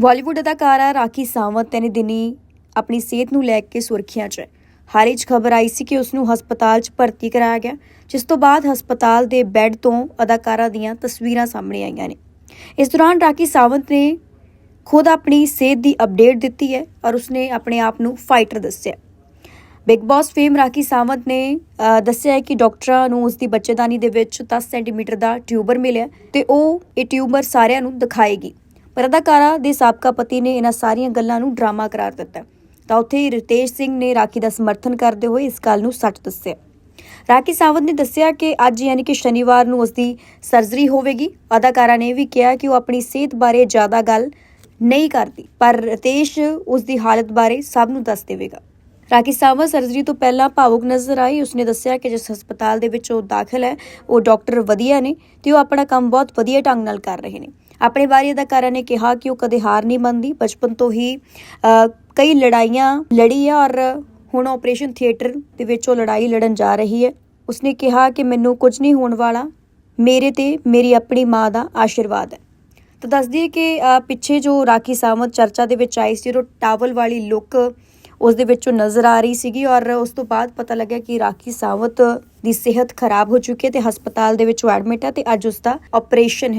ਬਾਲੀਵੁੱਡ ਅਦਾਕਾਰਾ ਰਾਖੀ ਸਾਵੰਤ ਨੇ ਦਿਨੀ ਆਪਣੀ ਸਿਹਤ ਨੂੰ ਲੈ ਕੇ ਸੁਰਖੀਆਂ 'ਚ ਹੈ। ਹਰ ਹੀ 'ਚ ਖਬਰ ਆਈ ਸੀ ਕਿ ਉਸ ਨੂੰ ਹਸਪਤਾਲ 'ਚ ਭਰਤੀ ਕਰਾਇਆ ਗਿਆ, ਜਿਸ ਤੋਂ ਬਾਅਦ ਹਸਪਤਾਲ ਦੇ ਬੈੱਡ ਤੋਂ ਅਦਾਕਾਰਾ ਦੀਆਂ ਤਸਵੀਰਾਂ ਸਾਹਮਣੇ ਆਈਆਂ ਨੇ। ਇਸ ਦੌਰਾਨ ਰਾਖੀ ਸਾਵੰਤ ਨੇ ਖੁਦ ਆਪਣੀ ਸਿਹਤ ਦੀ ਅਪਡੇਟ ਦਿੱਤੀ ਹੈ ਔਰ ਉਸਨੇ ਆਪਣੇ ਆਪ ਨੂੰ ਫਾਈਟਰ ਦੱਸਿਆ। Bigg Boss fame Rakhi Sawant ਨੇ ਦੱਸਿਆ ਹੈ ਕਿ ਡਾਕਟਰਾਂ ਨੂੰ ਉਸ ਦੀ ਬੱਚੇਦਾਨੀ ਦੇ ਵਿੱਚ 10 ਸੈਂਟੀਮੀਟਰ ਦਾ ਟਿਊਬਰ ਮਿਲਿਆ ਤੇ ਉਹ ਇਹ ਟਿਊਬਰ ਸਾਰਿਆਂ ਨੂੰ ਦਿਖਾਏਗੀ। ਪਰ ਅਦਾਕਾਰਾ ਦੇ ਸਾਬਕਾ ਪਤੀ ਨੇ ਇਹਨਾਂ ਸਾਰੀਆਂ ਗੱਲਾਂ ਨੂੰ ਡਰਾਮਾ ਕਰਾਰ ਦਿੱਤਾ। ਤਾਂ ਉੱਥੇ ਹੀ ਰਿਤੇਸ਼ ਸਿੰਘ ਨੇ ਰਾਖੀ ਦਾ ਸਮਰਥਨ ਕਰਦੇ ਹੋਏ ਇਸ ਗੱਲ ਨੂੰ ਸੱਚ ਦੱਸਿਆ। ਰਾਖੀ ਸਾਵੰਤ ਨੇ ਦੱਸਿਆ ਕਿ ਅੱਜ ਯਾਨੀ ਕਿ ਸ਼ਨੀਵਾਰ ਨੂੰ ਉਸ ਦੀ ਸਰਜਰੀ ਹੋਵੇਗੀ। ਅਦਾਕਾਰਾ ਨੇ ਵੀ ਕਿਹਾ ਕਿ ਉਹ ਆਪਣੀ ਸਿਹਤ ਬਾਰੇ ਜ਼ਿਆਦਾ ਗੱਲ ਨਹੀਂ ਕਰਦੀ, ਪਰ ਰਿਤੇਸ਼ ਉਸ ਦੀ ਹਾਲਤ ਬਾਰੇ ਸਭ ਨੂੰ ਦੱਸ ਦੇਵੇਗਾ। ਰਾਖੀ ਸਾਵੰਤ ਸਰਜਰੀ ਤੋਂ ਪਹਿਲਾਂ ਭਾਵੁਕ ਨਜ਼ਰ ਆਈ। ਉਸਨੇ ਦੱਸਿਆ ਕਿ ਜਿਸ ਹਸਪਤਾਲ ਦੇ ਵਿੱਚ ਉਹ ਦਾਖਲ ਹੈ, ਉਹ ਡਾਕਟਰ ਵਧੀਆ ਨੇ ਤੇ ਉਹ ਆਪਣਾ ਕੰਮ ਬਹੁਤ ਵਧੀਆ ਢੰਗ ਨਾਲ ਕਰ ਰਹੇ ਨੇ। ਆਪਣੇ ਬਾਰੇ ਅਦਾਕਾਰਾ ਨੇ ਕਿਹਾ ਕਿ ਉਹ ਕਦੇ ਹਾਰ ਨਹੀਂ ਮੰਨਦੀ। ਬਚਪਨ ਤੋਂ ਹੀ ਕਈ ਲੜਾਈਆਂ ਲੜੀ ਹੈ ਔਰ ਹੁਣ ਆਪਰੇਸ਼ਨ ਥੀਏਟਰ ਦੇ ਵਿੱਚ ਉਹ ਲੜਾਈ ਲੜਨ ਜਾ ਰਹੀ ਹੈ। ਉਸਨੇ ਕਿਹਾ ਕਿ ਮੈਨੂੰ ਕੁਝ ਨਹੀਂ ਹੋਣ ਵਾਲਾ। ਮੇਰੇ ਤੇ ਮੇਰੀ ਆਪਣੀ ਮਾਂ ਦਾ ਆਸ਼ੀਰਵਾਦ ਹੈ। ਤਾਂ ਦੱਸਦੀ ਹੈ ਕਿ ਪਿੱਛੇ ਜੋ ਰਾਖੀ ਸਾਵੰਤ ਚਰਚਾ ਦੇ ਵਿੱਚ ਆਈ ਸੀ, ਉਹ ਟਾਵਲ ਵਾਲੀ ਲੁੱਕ ਉਸ ਦੇ ਵਿੱਚੋਂ ਨਜ਼ਰ ਆ ਰਹੀ ਸੀਗੀ ਔਰ ਉਸ ਤੋਂ ਬਾਅਦ ਪਤਾ ਲੱਗਿਆ ਕਿ ਰਾਖੀ ਸਾਵਤ ਦੀ ਸਿਹਤ ਖਰਾਬ ਹੋ ਚੁੱਕੀ ਹੈ ਤੇ ਹਸਪਤਾਲ ਦੇ ਵਿੱਚ ਉਹ ਐਡਮਿਟ ਹੈ ਤੇ ਅੱਜ ਉਸ ਦਾ ਆਪਰੇਸ਼ਨ ਹੈ।